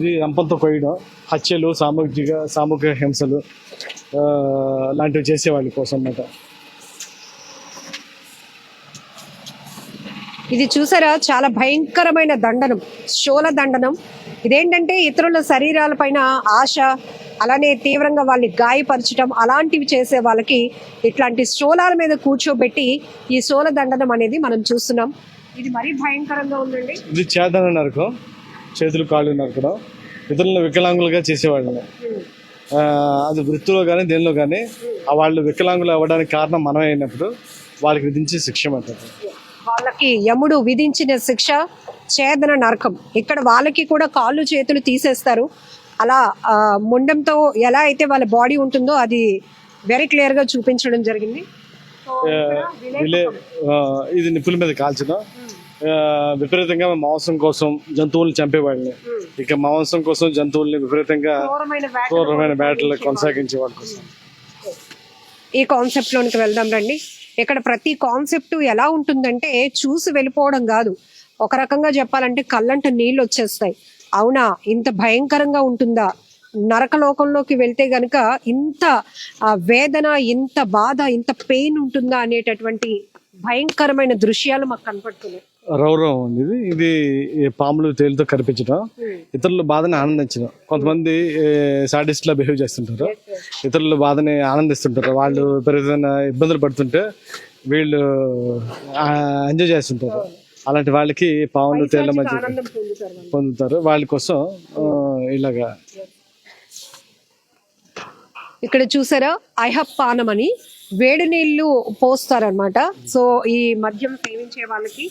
ఇది రంపంతో కొయ్యడం హత్యలు సామూహిక సామూహిక హింసలు లాంటివి చేసేవాళ్ళ కోసం అన్నమాట. ఇది చూసారా? చాలా భయంకరమైన దండనం శూల దండనం. ఇదేంటంటే ఇతరుల శరీరాలపైన ఆశ అలానే తీవ్రంగా వాళ్ళని గాయపరచడం అలాంటివి చేసే వాళ్ళకి ఇట్లాంటి శూలాల మీద కూర్చోబెట్టి ఈ శూల దండనం అనేది మనం చూస్తున్నాం. ఇది మరీ భయంకరంగా ఉందండి. ఇది చేతన నరకం. చేతులు కాళ్ళు నరకడం ఇతరులను వికలాంగులుగా చేసేవాళ్ళని అది వృత్తిలో కానీ దేనిలో కానీ ఆ వాళ్ళు వికలాంగులు అవ్వడానికి కారణం మనమే అయినప్పుడు వాళ్ళకి విధించే శిక్ష అంటారు వాళ్ళకి యముడు విధించిన శిక్ష ఛేదన నరకం. ఇక్కడ వాళ్ళకి కూడా కాళ్ళు చేతులు తీసేస్తారు. అలా ముండంతో ఎలా అయితే వాళ్ళ బాడీ ఉంటుందో అది వెరీ క్లియర్గా చూపించడం జరిగింది. ఇది నిప్పుల మీద కాల్చడం. విపరీతంగా మాంసం కోసం జంతువులను చంపేవాళ్ళని. ఇక మాంసం కోసం జంతువుల్ని విపరీతంగా క్రూరమైన బ్యాటలు కొనసాగించే వాళ్ళ కోసం. ఈ కాన్సెప్ట్ లోనికి వెళ్దాం రండి. ఇక్కడ ప్రతి కాన్సెప్ట్ ఎలా ఉంటుందంటే చూసి వెళ్ళిపోవడం కాదు. ఒక రకంగా చెప్పాలంటే కళ్ళంట నీళ్ళు వచ్చేస్తాయి. అవునా? ఇంత భయంకరంగా ఉంటుందా? నరకలోకంలోకి వెళ్తే గనుక ఇంత ఆ, వేదన ఇంత బాధ ఇంత పెయిన్ ఉంటుందా అనేటటువంటి భయంకరమైన దృశ్యాలు మాకు కనపడుతున్నాయి. రౌరవం ఉంది ఇది ఇది పాములు తేలితో కనిపించడం. ఇతరుల బాధని ఆనందించడం. కొంతమంది లా బిహేవ్ చేస్తుంటారు. ఇతరుల బాధని ఆనందిస్తుంటారు. వాళ్ళు విపరీతమైన ఇబ్బందులు పడుతుంటే వీళ్ళు ఎంజాయ్ చేస్తుంటారు. అలాంటి వాళ్ళకి పాములు తేళ్ళ మధ్య పొందుతారు వాళ్ళు. కోసం ఇలాగా. ఇక్కడ చూసారా? ఐహప్పానం అని వేడి నీళ్ళు పోస్తారనమాట సో ఈ మద్యం సేవించే వాళ్ళకి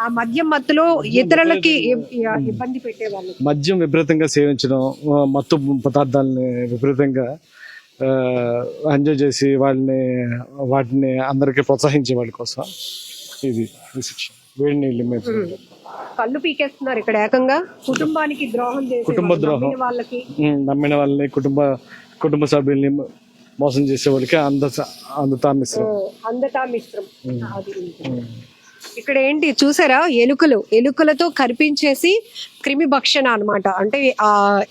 ఆ మద్యం మత్తులో ఇతరులకి ఇబ్- ఇబ్బంది పెట్టే వాళ్ళకి. మద్యం విపరీతంగా సేవించడం మత్తు పదార్థాలని విపరీతంగా ఎంజాయ్ చేసి వాళ్ళని వాటిని అందరికీ ప్రోత్సహించే వాళ్ళ కోసం ఇది వేడి నీళ్ళు మీద. కళ్ళు పీకేస్తున్నారు ఇక్కడ ఏకంగా. కుటుంబానికి ద్రోహం కుటుంబ ద్రోహం. వాళ్ళకి. నమ్మిన వాళ్ళని కుటుంబ కుటుంబ సభ్యుల్ని మోసం చేసే వాళ్ళకి అంద అందుతా మిశ్రం. అందతా మిశ్రం. ఇక్కడ ఏంటి చూసారా? ఎలుకలు. ఎలుకలతో కరిపించేసి క్రిమి భక్షణ అనమాట అంటే ఆ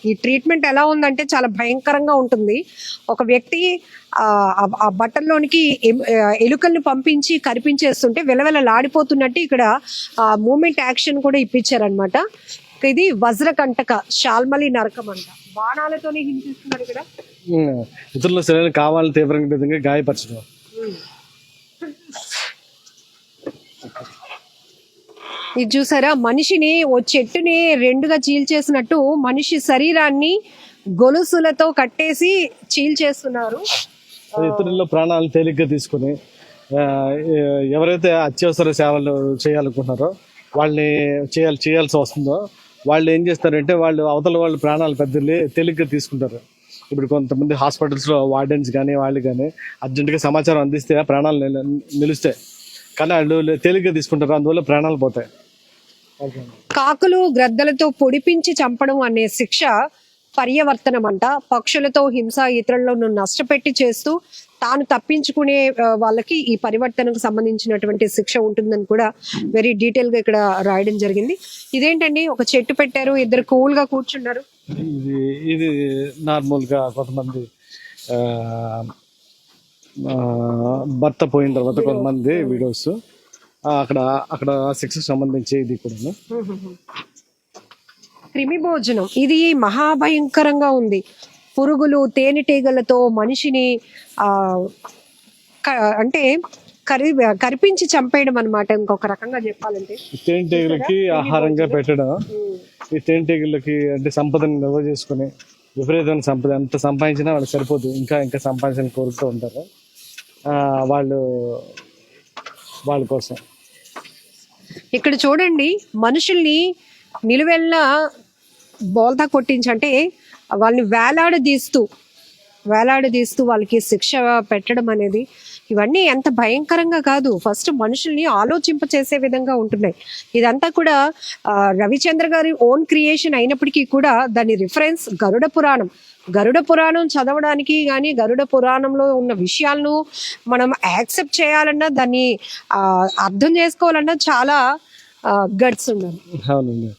ఈ ట్రీట్మెంట్ ఎలా ఉందంటే చాలా భయంకరంగా ఉంటుంది. ఒక వ్యక్తి ఆ బట్టల్లోనికి ఎలుకల్ని పంపించి కరిపించేస్తుంటే వెలవెలలాడిపోతున్నట్టు ఇక్కడ ఆ మూమెంట్ యాక్షన్ కూడా ఇప్పించారనమాట ఇది వజ్రకంటక షాల్మలి నరకం అంట బాణాలతోనే హింసిస్తున్నారు ఇక్కడ. ఇతరుల శరీరం కావాలని తీవ్రంగా విధంగా గాయపరచడం. ఇది చూసారా? మనిషిని ఓ చెట్టుని రెండుగా చీల్చేసినట్టు మనిషి శరీరాన్ని గొలుసులతో కట్టేసి చీల్చేస్తున్నారు. అది ఇతరుల ప్రాణాలను తేలిగ్గా తీసుకుని ఎవరైతే అత్యవసర సేవలు చేయాలనుకుంటున్నారో వాళ్ళని చేయాలి చేయాల్సి వస్తుందో వాళ్ళు ఏం చేస్తారంటే వాళ్ళు అవతల వాళ్ళ ప్రాణాలు పెద్ద తేలిగ్గా తీసుకుంటారు. ఇప్పుడు కొంతమంది హాస్పిటల్స్లో వార్డెన్స్ కానీ వాళ్ళు కానీ అర్జెంటుగా సమాచారం అందిస్తే ఆ ప్రాణాలు నిలుస్తాయి కానీ వాళ్ళు తేలిగ్గా తీసుకుంటారు. అందువల్ల ప్రాణాలు పోతాయి. కాకులు గ్రద్దలతో పొడిపించి చంపడం అనే శిక్ష పర్యవర్తనం అంట పక్షులతో హింస ఇతరులను నష్టపెట్టి చేస్తూ తాను తప్పించుకునే వాళ్ళకి ఈ పరివర్తనకు సంబంధించినటువంటి శిక్ష ఉంటుందని కూడా వెరీ డీటెయిల్గా ఇక్కడ రాయడం జరిగింది. ఇదేంటండి? ఒక చెట్టు పెట్టారు ఇద్దరు కూల్గా కూర్చున్నారు. ఇది ఇది నార్మల్గా కొంతమంది భర్త పోయిన తర్వాత కొంతమంది వీడియోస్ అక్కడ అక్కడ శిక్ష సంబంధించి ఇది కూడా క్రిమి భోజనం. ఇది మహాభయంకరంగా ఉంది. పురుగులు తేనెటీగలతో మనిషిని అంటే కరి కరిపించి చంపేయడం అన్నమాట. ఇంకొక రకంగా చెప్పాలంటే. తేనెటీగలకి ఆహారంగా పెట్టడం ఈ తేనెటీగలకి అంటే సంపదను నిల్వ చేసుకుని విపరీతమైన సంపద ఎంత సంపాదించినా వాళ్ళకి సరిపోదు. ఇంకా ఇంకా సంపాదించాలని కోరుతూ ఉంటారు. వాళ్ళు వాళ్ళ కోసం. ఇక్కడ చూడండి మనుషుల్ని నిలువెల్లా బోల్తా కొట్టించంటే వాళ్ళని వేలాడదీస్తూ వేలాడదీస్తూ వాళ్ళకి శిక్ష పెట్టడం అనేది ఇవన్నీ ఎంత భయంకరంగా కాదు. ఫస్ట్ మనుషుల్ని ఆలోచింప చేసే విధంగా ఉంటున్నాయి. ఇదంతా కూడా రవిచంద్ర గారి ఓన్ క్రియేషన్ అయినప్పటికీ కూడా దాని రిఫరెన్స్ గరుడ పురాణం. గరుడ పురాణం చదవడానికి కానీ గరుడ పురాణంలో ఉన్న విషయాలను మనం యాక్సెప్ట్ చేయాలన్నా దాన్ని అర్థం చేసుకోవాలన్నా చాలా గట్స్ ఉండాలి అవునండి.